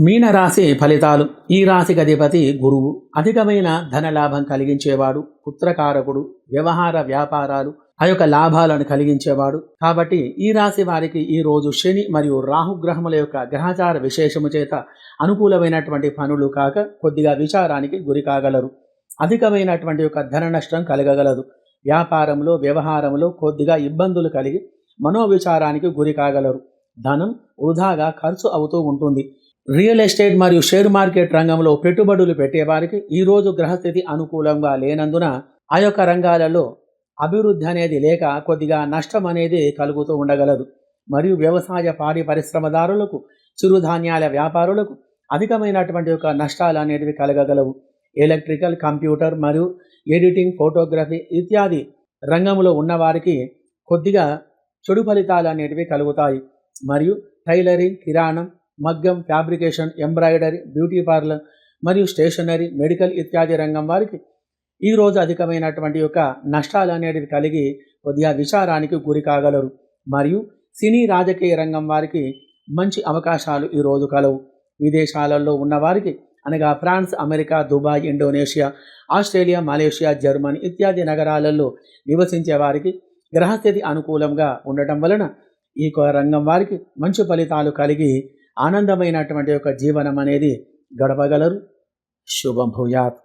మీనరాశి ఫలితాలు. ఈ రాశికి అధిపతి గురువు. అధికమైన ధన లాభం కలిగించేవాడు పుత్రకారకుడు వ్యవహార వ్యాపారాలు ఆ యొక్క లాభాలను కలిగించేవాడు. కాబట్టి ఈ రాశి వారికి ఈ రోజు శని మరియు రాహుగ్రహముల యొక్క గ్రహచార విశేషము చేత అనుకూలమైనటువంటి పనులు కాక కొద్దిగా విచారానికి గురి కాగలరు. అధికమైనటువంటి యొక్క ధన నష్టం కలగగలదు. వ్యాపారంలో వ్యవహారంలో కొద్దిగా ఇబ్బందులు కలిగి మనోవిచారానికి గురి కాగలరు. ధనం వృధాగా ఖర్చు అవుతూ ఉంటుంది. రియల్ ఎస్టేట్ మరియు షేర్ మార్కెట్ రంగంలో పెట్టుబడులు పెట్టేవారికి ఈరోజు గ్రహస్థితి అనుకూలంగా లేనందున ఆ యొక్క రంగాలలో అభివృద్ధి అనేది లేక కొద్దిగా నష్టం అనేది కలుగుతూ ఉండగలదు. మరియు వ్యవసాయ పాడి పరిశ్రమదారులకు చిరుధాన్యాల వ్యాపారులకు అధికమైనటువంటి యొక్క నష్టాలు అనేటివి కలగగలవు. ఎలక్ట్రికల్ కంప్యూటర్ మరియు ఎడిటింగ్ ఫోటోగ్రఫీ ఇత్యాది రంగంలో ఉన్నవారికి కొద్దిగా చెడు ఫలితాలు అనేటివి కలుగుతాయి. మరియు టైలరింగ్ కిరాణం మగ్గం ఫ్యాబ్రికేషన్ ఎంబ్రాయిడరీ బ్యూటీ పార్లర్ మరియు స్టేషనరీ మెడికల్ ఇత్యాది రంగం వారికి ఈరోజు అధికమైనటువంటి యొక్క నష్టాలు అనేటివి కలిగి కొద్దిగా విచారానికి గురి కాగలరు. మరియు సినీ రాజకీయ రంగం వారికి మంచి అవకాశాలు ఈరోజు కలవు. విదేశాలలో ఉన్నవారికి అనగా France America Dubai Indonesia Australia Malaysia Germany ఇత్యాది నగరాలలో నివసించే వారికి గ్రహస్థితి అనుకూలంగా ఉండటం వలన ఈ రంగం వారికి మంచి ఫలితాలు కలిగి ఆనందమైనటువంటి యొక్క జీవనం అనేది గడపగలరు. శుభం భూయాత్.